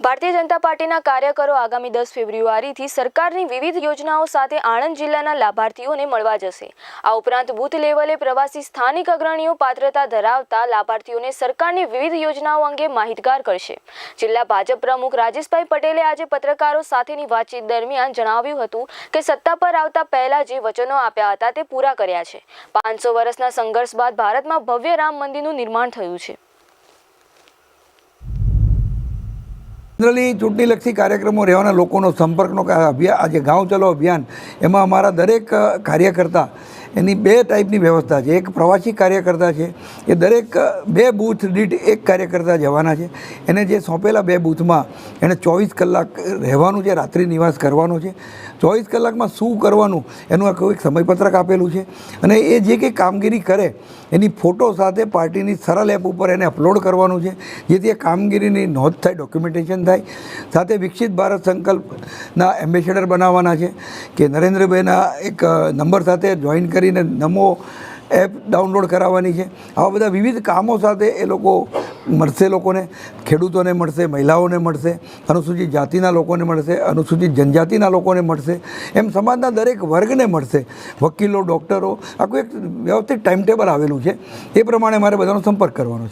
ભારતીય જનતા પાર્ટીના કાર્યકરો આગામી દસ ફેબ્રુઆરીથી સરકારની વિવિધ યોજનાઓ સાથે આણંદ જિલ્લાના લાભાર્થીઓને મળવા જશે. આ ઉપરાંત બૂથ લેવલે પ્રવાસી સ્થાનિક અગ્રણીઓ પાત્રતા ધરાવતા લાભાર્થીઓને સરકારની વિવિધ યોજનાઓ અંગે માહિતગાર કરશે. જિલ્લા ભાજપ પ્રમુખ રાજેશભાઈ પટેલે આજે પત્રકારો સાથેની વાતચીત દરમિયાન જણાવ્યું હતું કે સત્તા પર આવતા પહેલા જે વચનો આપ્યા હતા તે પૂરા કર્યા છે. પાંચસો વર્ષના સંઘર્ષ બાદ ભારતમાં ભવ્ય રામ મંદિરનું નિર્માણ થયું છે. જનરલી ચૂંટણીલક્ષી કાર્યક્રમો રહેવાના લોકોનો સંપર્કનો અભિયાન આજે ગાંવ ચલો અભિયાન, એમાં અમારા દરેક કાર્યકર્તા એની બે ટાઈપની વ્યવસ્થા છે. એક પ્રવાસી કાર્યકર્તા છે. એ દરેક બે બૂથ દીઠ એક કાર્યકર્તા જવાના છે. એને જે સોંપેલા બે બૂથમાં એણે ચોવીસ કલાક રહેવાનું છે, રાત્રિ નિવાસ કરવાનો છે. ચોવીસ કલાકમાં શું કરવાનું એનું આખું એક સમયપત્રક આપેલું છે. અને એ જે કંઈ કામગીરી કરે, એની ફોટો સાથે પાર્ટીની સરળ એપ ઉપર એને અપલોડ કરવાનું છે. જેથી એ કામગીરીની નોંધ થાય ડોક્યુમેન્ટેશન થાય. સાથે વિકસિત ભારત સંકલ્પના એમ્બેસેડર બનાવવાના છે કે નરેન્દ્રભાઈના એક નંબર સાથે જોઈન કરીને નમો એપ ડાઉનલોડ કરાવવાની છે. આવા બધા વિવિધ કામો સાથે એ લોકો મળશે, લોકોને ખેડૂતોને મળશે, મહિલાઓને મળશે, અનુસૂચિત જાતિના લોકોને મળશે, અનુસૂચિત જનજાતિના લોકોને મળશે, એમ સમાજના દરેક વર્ગને મળશે. વકીલો, ડૉક્ટરો, આખું એક વ્યવસ્થિત ટાઈમ ટેબલ આવેલું છે. એ પ્રમાણે મારે બધાનો સંપર્ક કરવાનો છે.